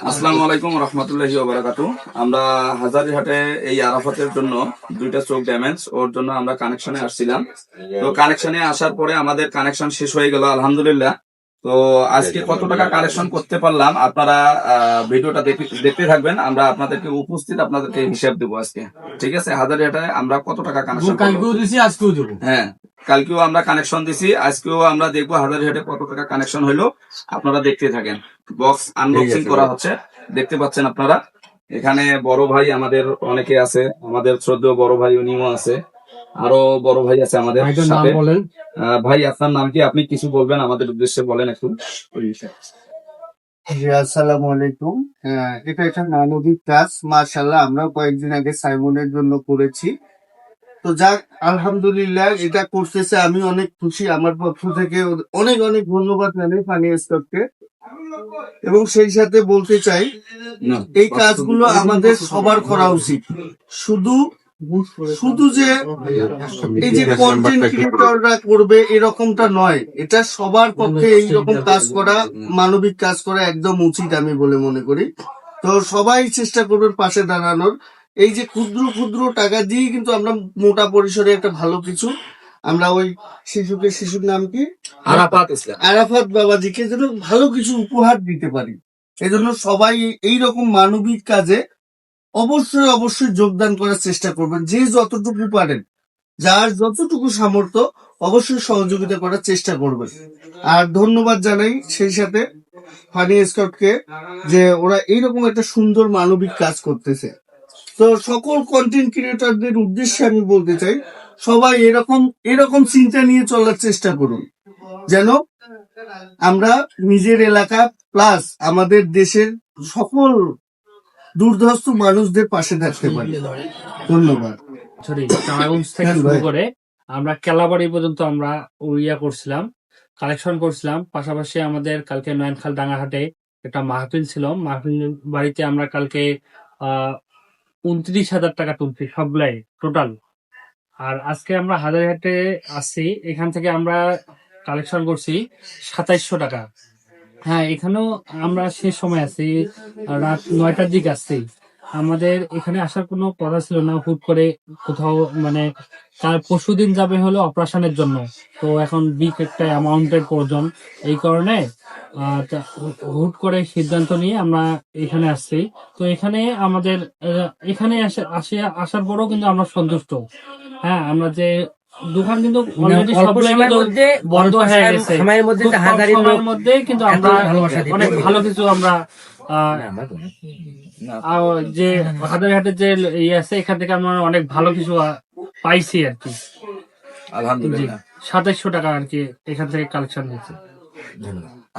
আসসালামু আলাইকুম রহমতুল্লাহি ওবারাকাতু আমরা হাজারিহাটে এই আরাফাতের জন্য দুইটা চোখ ড্যামেজ ওর জন্য আমরা কানেকশনে আসছিলাম। তো কানেকশনে আসার পরে আমাদের কানেকশন শেষ হয়ে গেল আলহামদুলিল্লাহ। তো আজকে কত টাকা কালেকশন করতে পারলাম আপনারা ভিডিওটা দেখে- দেখতে থাকবেন। আমরা আপনাদেরকে উপস্থিত আপনাদেরকে হিসাব দেবো আজকে। ঠিক আছে? হাজারিহাটে আমরা কত টাকা কানেকশন কালকেও দিছি আজকেও দেবো। হ্যাঁ। কালকেও আমরা কানেকশন দিছি আজকেও আমরা দেখব হাজারিহাটে কত টাকা কানেকশন হইল। আপনারা দেখতে থাকেন। বক্স আনবক্সিং করা হচ্ছে। দেখতে পাচ্ছেন আপনারা। এখানে বড় ভাই আমাদের অনেকে আছে আমাদের শ্রদ্ধেয় বড় ভাই উনিও আছে। আরও বড় ভাই আছে আমাদের সাথে। বলেন। আহ, ভাই আপনার নাম কি? আপনি কিছু বলবেন? আমাদের উদ্দেশ্যে বলেন একটু। আসসালামু আলাইকুম। এটা একটা মানবিক কাজ মার্শাল্লাহ আমরা কয়েকদিন আগে সাইমনের জন্য করেছি। তো যাক আলহামদুলিল্লাহ এটা করতেছে আমি অনেক খুশি আমার পক্ষ থেকে। অনেক অনেক ধন্যবাদ জানাই ফানি স্টককে এবং সেই সাথে বলতে চাই এই কাজগুলো আমাদের সবার করা উচিত। শুধু শুধু যে এই যে কন্টেন্ট ক্রিয়েটররা করবে এরকমটা নয় এটা সবার পক্ষে এইরকম কাজ করা মানবিক কাজ করা একদম উচিত আমি বলে মনে করি। তো সবাই চেষ্টা করবেন পাশে দাঁড়ানোর। এই যে ক্ষুদ্র ক্ষুদ্র টাকা দিয়ে কিন্তু আমরা মোটা পরিসরে একটা ভালো কিছু। আমরা ওই শিশুকে শিশুর নাম কি? আরাফাত ইসলাম। আরাফাত বাবাজিকে যেন ভালো কিছু উপহার দিতে পারি। এজন্য সবাই এই রকম মানবিক কাজে অবশ্যই অবশ্যই যোগদান করার চেষ্টা করবেন। যে যতটুকু পারেন যার যতটুকু সামর্থ্য অবশ্যই সহযোগিতা করার চেষ্টা করবেন। আর ধন্যবাদ জানাই সেই সাথে ফানি স্কটকে যে ওরা এইরকম একটা সুন্দর মানবিক কাজ করতেছে। তো সকল কন্টেন্ট ক্রিয়েটরদের উদ্দেশ্যে আমি বলতে চাই সবাই এরকম এরকম চিন্তা নিয়ে চলার চেষ্টা করুন। যেন আমরা নিজের এলাকা প্লাস আমাদের দেশের সকল দুর্ধর্ষ মানুষদের পাশে থাকতে পারি। ধন্যবাদ। থেকে হ্যাঁ, শুরু করে আমরা কেলাবাড়ি পর্যন্ত আমরা ইয়া করছিলাম কালেকশন করছিলাম। পাশাপাশি আমাদের কালকে নয়নখাল ডাঙ্গাহাটে একটা মাহফিল ছিল। মাহফিল বাড়িতে আমরা কালকে আহ উনত্রিশ হাজার টাকা তুলছি, সবগুলাই টোটাল আর আজকে আমরা হাজারহাটে আসছি, এখান থেকে আমরা কালেকশন করছি সাতাইশশো টাকা। হ্যাঁ এখানেও আমরা সে সময় আছি, রাত নয়টার দিকে আসছি। আমাদের এখানে আসার কোনো কথা ছিল না হুট করে কোথাও মানে তার পরশু দিন যাবে হলো অপারেশনের জন্য। তো এখন বিগ একটা অ্যামাউন্টের প্রয়োজন এই কারণে আহ, হুট করে সিদ্ধান্ত নিয়ে আমরা এখানে আসছি। তো এখানে আমাদের এখানে আসে- আসে আসার পরেও কিন্তু আমরা সন্তুষ্ট। হ্যাঁ আমরা যে দোকান কিন্তু অলরেডি মধ্যে বন্ধ হয়ে গেছে। সময়ের মধ্যে কিন্তু আমরা অনেক ভালো কিছু আমরা যে হাজারহাটের যে ইয়ে আছে এখান থেকে আমরা অনেক ভালো কিছু পাইছি আর কি। আলহামদুলিল্লাহ। সাতাইশশো টাকা আর কি এখান থেকে কালেকশন হয়েছে।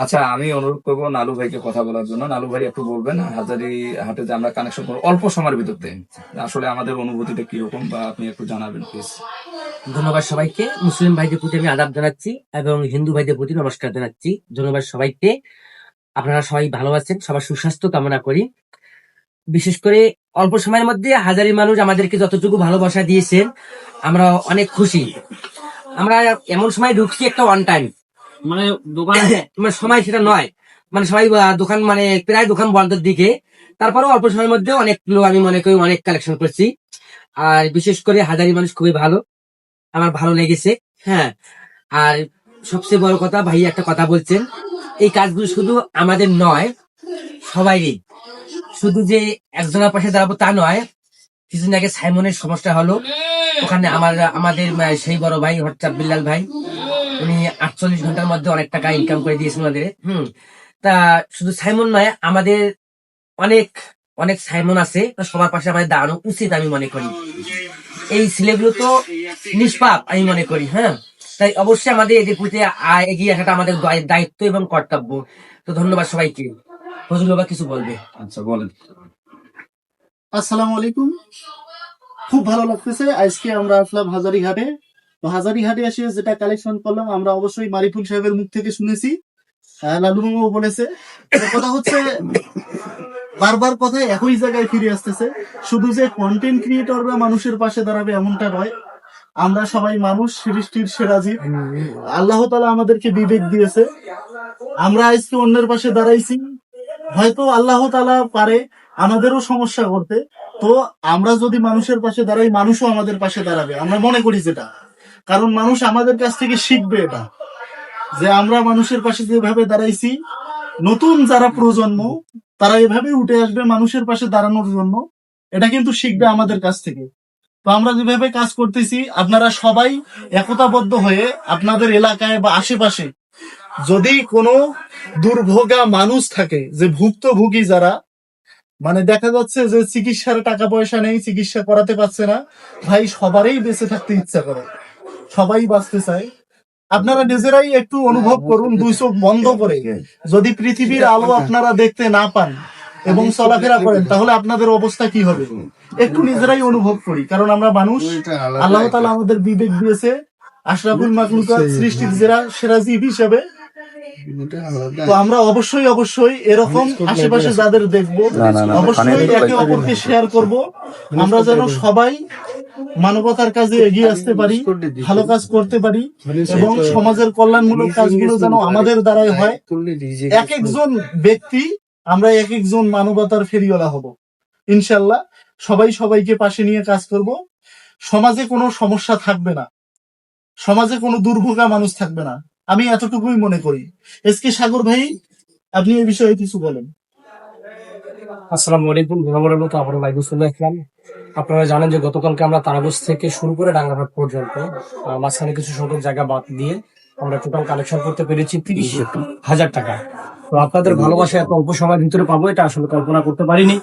আচ্ছা আমি অনুরোধ করব নালু ভাইকে কথা বলার জন্য। নালু ভাই একটু বলবেন হাজারি হাটে যে আমরা কানেকশন করব অল্প সময়ের ভিতরতে আসলে আমাদের অনুভূতিটা কীরকম বা আপনি একটু জানাবেন প্লিজ ধন্যবাদ সবাইকে। মুসলিম ভাইদের প্রতি আমি আদাব জানাচ্ছি এবং হিন্দু ভাইদের প্রতি নমস্কার জানাচ্ছি। ধন্যবাদ সবাইকে। আপনারা সবাই ভালো আছেন সবার সুস্বাস্থ্য কামনা করি। বিশেষ করে অল্প সময়ের মধ্যে হাজারি মানুষ আমাদেরকে যতটুকু ভালোবাসা দিয়েছেন আমরা অনেক খুশি। আমরা এমন সময় ঢুকছি একটা ওয়ান টাইম মানে দোকান মানে সময় সেটা নয়। মানে সবাই দোকান মানে প্রায় দোকান বন্ধের দিকে। তারপরেও অল্প সময়ের মধ্যে অনেক আমি মনে করি অনেক কালেকশন করছি। আর বিশেষ করে হাজারি মানুষ খুবই ভালো। আমার ভালো লেগেছে। হ্যাঁ। আর সবচেয়ে বড় কথা, ভাই একটা কথা বলছেন, এই কাজগুলো শুধু আমাদের নয়, সবাইরই। শুধু যে একজনের পাশে দাঁড়াবো তা নয়, কিছুদিন আগে সাইমনের সমস্যা হলো। ওখানে আমার, আমাদের সেই বড় ভাই হঠাৎ বিল্লাল ভাই, উনি আটচল্লিশ ঘণ্টার মধ্যে অনেক টাকা ইনকাম করে দিয়েছেন আমাদের, হুম। তা শুধু সাইমন নয়, আমাদের অনেক অনেক সাইমন আছে সবার পাশে আমাদের দাঁড়ানো উচিত আমি মনে করি। এই ছেলেগুলো তো নিষ্পাপ, আমি মনে করি হ্যাঁ। তাই অবশ্যই আমাদের এদের প্রতি এগিয়ে আসাটা আমাদের দায়- দায়িত্ব এবং কর্তব্য। তো ধন্যবাদ সবাইকে। ফজল বাবা কিছু বলবে? আচ্ছা বলেন। আসসালামু আলাইকুম। খুব ভালো লাগতেছে। আজকে আমরা আসলাম হাজারিহাটে। তো হাজারিহাটে এসে যেটা কালেকশন করলাম আমরা অবশ্যই মারিফুল সাহেবের মুখ থেকে শুনেছি। লালু মামাও বলেছে। কথা হচ্ছে বারবার কথা একই জায়গায় ফিরে আসতেছে। শুধু যে কন্টেন্ট ক্রিয়েটররা মানুষের পাশে দাঁড়াবে এমনটা নয় আমরা সবাই মানুষ সৃষ্টির সেরা জীব আল্লাহ তালা আমাদেরকে বিবেক দিয়েছে। আমরা আজকে অন্যের পাশে দাঁড়াইছি। হয়তো আল্লাহ তালা পারে আমাদেরও সমস্যা করতে। তো আমরা যদি মানুষের পাশে দাঁড়াই মানুষও আমাদের পাশে দাঁড়াবে। আমরা মনে করি যেটা। কারণ মানুষ আমাদের কাছ থেকে শিখবে এটা। যে আমরা মানুষের পাশে যেভাবে দাঁড়াইছি নতুন যারা প্রজন্ম তারা এভাবে উঠে আসবে মানুষের পাশে দাঁড়ানোর জন্য। এটা কিন্তু শিখবে আমাদের কাছ থেকে। তো আমরা যেভাবে কাজ করতেছি, আপনারা সবাই একতাবদ্ধ হয়ে আপনাদের এলাকায় বা আশেপাশে যদি কোনো দুর্ভোগা মানুষ থাকে, যে ভুক্তভোগী যারা মানে দেখা যাচ্ছে যে চিকিৎসার টাকা পয়সা নেই, চিকিৎসা করাতে পারছে না, ভাই সবারই বেঁচে থাকতে ইচ্ছা করে, সবাই বাঁচতে চায়। আপনারা নিজেরাই একটু অনুভব করুন, দুই চোখ বন্ধ করে। যদি পৃথিবীর আলো আপনারা দেখতে না পান এবং চলাফেরা করেন, তাহলে আপনাদের অবস্থা কি হবে? একটু নিজেরাই অনুভব করি কারণ আমরা মানুষ আল্লাহ তালা আমাদের বিবেক দিয়েছে আশরাফুল মাকলুকাত সৃষ্টির জেরা সেরা জীব হিসেবে। তো আমরা অবশ্যই অবশ্যই এরকম আশেপাশে যাদের দেখব অবশ্যই একে অপরকে শেয়ার করব। আমরা যেন সবাই মানবতার কাজে এগিয়ে আসতে পারি ভালো কাজ করতে পারি এবং সমাজের কল্যাণমূলক কাজগুলো যেন আমাদের দ্বারাই হয়। এক একজন ব্যক্তি আমরা এক একজন মানবতার ফেরিওয়ালা হব ইনশাল্লাহ সবাই সবাইকে পাশে নিয়ে কাজ করব। সমাজে কোনো সমস্যা থাকবে না। সমাজে কোনো দুর্ভোগা মানুষ থাকবে না। আমি এতটুকুই মনে করি। এস কে সাগর ভাই, আপনি এই বিষয়ে কিছু বলেন। আসসালামু আলাইকুম বরাবরের মতো আপনারা জানেন যে গতকালকে আমরা তারাগোজ থেকে শুরু করে ডাঙ্গাঘাট পর্যন্ত মাঝখানে কিছু সংখ্যক জায়গা বাদ দিয়ে আমরা টোটাল কালেকশন করতে পেরেছি তিরিশ হাজার টাকা। আপনাদের ভালোবাসা এত অল্প সময়ের ভিতরে পাবো, এটা আসলে কল্পনা করতে পারিনি।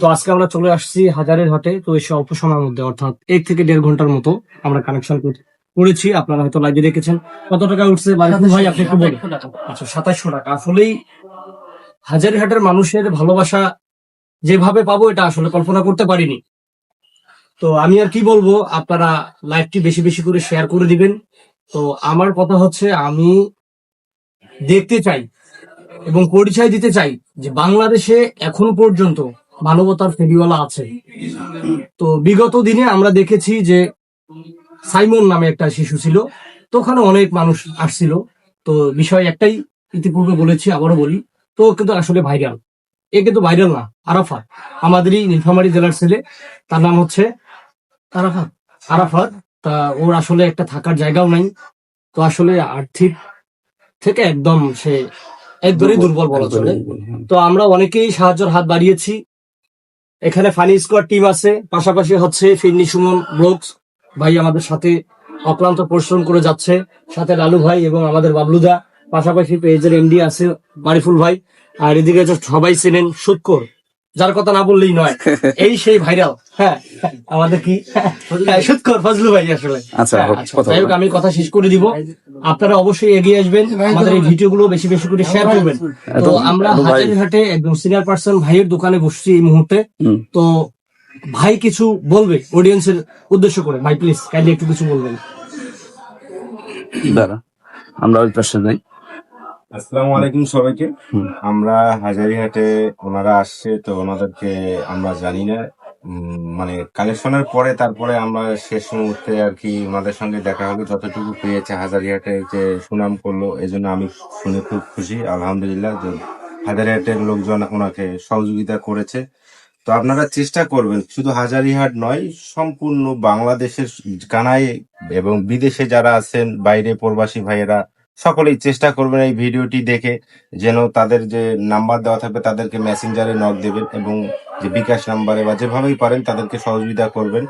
তো আজকে আমরা চলে আসছি হাজারের হাটে, তো এসে অল্প সময়ের মধ্যে, অর্থাৎ এক থেকে দেড় ঘণ্টার মতো আমরা কানেকশন করেছি। আপনারা হয়তো লাইভে দেখেছেন। কত টাকা উঠছে? ভাই, আপনি একটু বলুন। আচ্ছা সাতাশশো টাকা। আসলেই হাজারিহাটের মানুষের ভালোবাসা যেভাবে পাবো, এটা আসলে কল্পনা করতে পারিনি। তো আমি আর কি বলব, আপনারা লাইভটি বেশি বেশি করে শেয়ার করে দিবেন। তো আমার কথা হচ্ছে, আমি দেখতে চাই এবং পরিচয় দিতে চাই যে বাংলাদেশে এখনও পর্যন্ত মানবতার ফেরিওয়ালা আছে। তো বিগত দিনে আমরা দেখেছি যে সাইমন নামে একটা শিশু ছিল তো ওখানে অনেক মানুষ আসছিল। তো বিষয় একটাই ইতিপূর্বে বলেছি, আবারও বলি, তো কিন্তু আসলে ভাইরাল। এ কিন্তু ভাইরাল না, আরাফাত। আমাদেরই নীলফামারী জেলার ছেলে, তার নাম হচ্ছে আরাফাত। আরাফাত, তা ওর আসলে একটা থাকার জায়গাও নাই। তো আসলে আর্থিক থেকে একদম সে একদমই দুর্বল বলা চলে। তো আমরা অনেকেই সাহায্যের হাত বাড়িয়েছি। এখানে ফানি স্কোয়ার টিম আছে। পাশাপাশি হচ্ছে ফিন্নি সুমন ব্লকস ভাই আমাদের সাথে অক্লান্ত পরিশ্রম করে যাচ্ছে। সাথে লালু ভাই এবং আমাদের বাবলুদা। পাশাপাশি পেজের এমডি আছে মারিফুল ভাই। আর এদিকে সবাই ছিলেন সুৎকর যার কথা না বললেই নয়। এই সেই ভাইরাল হ্যাঁ আমাদের কি? সুৎকর ফজলু ভাই আসলে। আচ্ছা, হ্যাঁ, আচ্ছা, যাই হোক আমি কথা শেষ করে দিব। আপনারা অবশ্যই এগিয়ে আসবেন। আমাদের এই ভিডিওগুলো বেশি বেশি করে শেয়ার করবেন। তো আমরা হাটে একদম সিনিয়র পার্সন ভাইয়ের দোকানে বসছি এই মুহূর্তে। তো ভাই কিছু বলবে অডিয়েন্সের উদ্দেশ্য করে? ভাই প্লিজ কাইন্ডলি একটু কিছু বলবেন। দাঁড়া আমরা ওই পাশে যাই। আসসালামু আলাইকুম সবাইকে। আমরা হাজারিহাটে ওনারা আসছে তো ওনাদেরকে আমরা জানি না। মানে কালেকশনের পরে তারপরে আমরা শেষ মুহূর্তে আর কি ওনাদের সঙ্গে দেখা হলো যতটুকু পেয়েছে হাজারিহাটে যে সুনাম করল এই জন্য আমি শুনে খুব খুশি আলহামদুলিল্লাহ। যে হাজারিহাটের লোকজন ওনাকে সহযোগিতা করেছে। তো আপনারা চেষ্টা করবেন শুধু হাজারিহাট নয় সম্পূর্ণ বাংলাদেশের কানায় এবং বিদেশে যারা আছেন বাইরে প্রবাসী ভাইয়েরা সকলেই চেষ্টা করবেন এই ভিডিওটি দেখে যেন তাদের যে নাম্বার দেওয়া থাকবে তাদেরকে মেসেঞ্জারে নক দেবেন এবং যে বিকাশ নাম্বারে বা যেভাবেই পারেন তাদেরকে সহযোগিতা করবেন।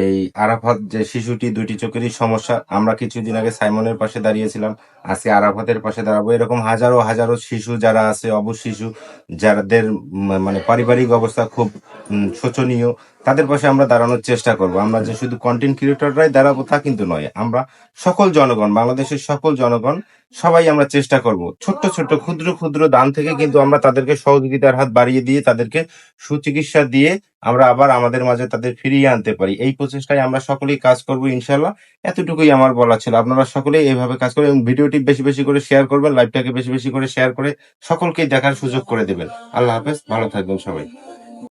এই আরাফাত যে শিশুটি দুটি চোখেরই সমস্যা। আমরা কিছুদিন আগে সাইমনের পাশে দাঁড়িয়েছিলাম। আজকে আরাফাতের পাশে দাঁড়াবো। এরকম হাজারো হাজারো শিশু যারা আছে, অবশ শিশু, যাদের মানে পারিবারিক অবস্থা খুব শোচনীয়, তাদের পাশে আমরা দাঁড়ানোর চেষ্টা করব। আমরা যে শুধু কন্টেন্ট ক্রিয়েটররাই দাঁড়াবো তা কিন্তু নয়, আমরা সকল জনগণ, বাংলাদেশের সকল জনগণ, সবাই আমরা চেষ্টা করব। ছোট্ট ছোট্ট, ক্ষুদ্র ক্ষুদ্র দান থেকে কিন্তু আমরা তাদেরকে সহযোগিতার হাত বাড়িয়ে দিয়ে, তাদেরকে সুচিকিৎসা দিয়ে আমরা আবার আমাদের মাঝে তাদের ফিরিয়ে আনতে পারি। এই প্রচেষ্টায় আমরা সকলেই কাজ করব ইনশাল্লাহ এতটুকুই আমার বলা ছিল। আপনারা সকলেই এইভাবে কাজ করবেন এবং ভিডিওটি বেশি বেশি করে শেয়ার করবেন লাইভটাকে বেশি বেশি করে শেয়ার করে সকলকেই দেখার সুযোগ করে দেবেন। আল্লাহ হাফেজ, ভালো থাকবেন সবাই।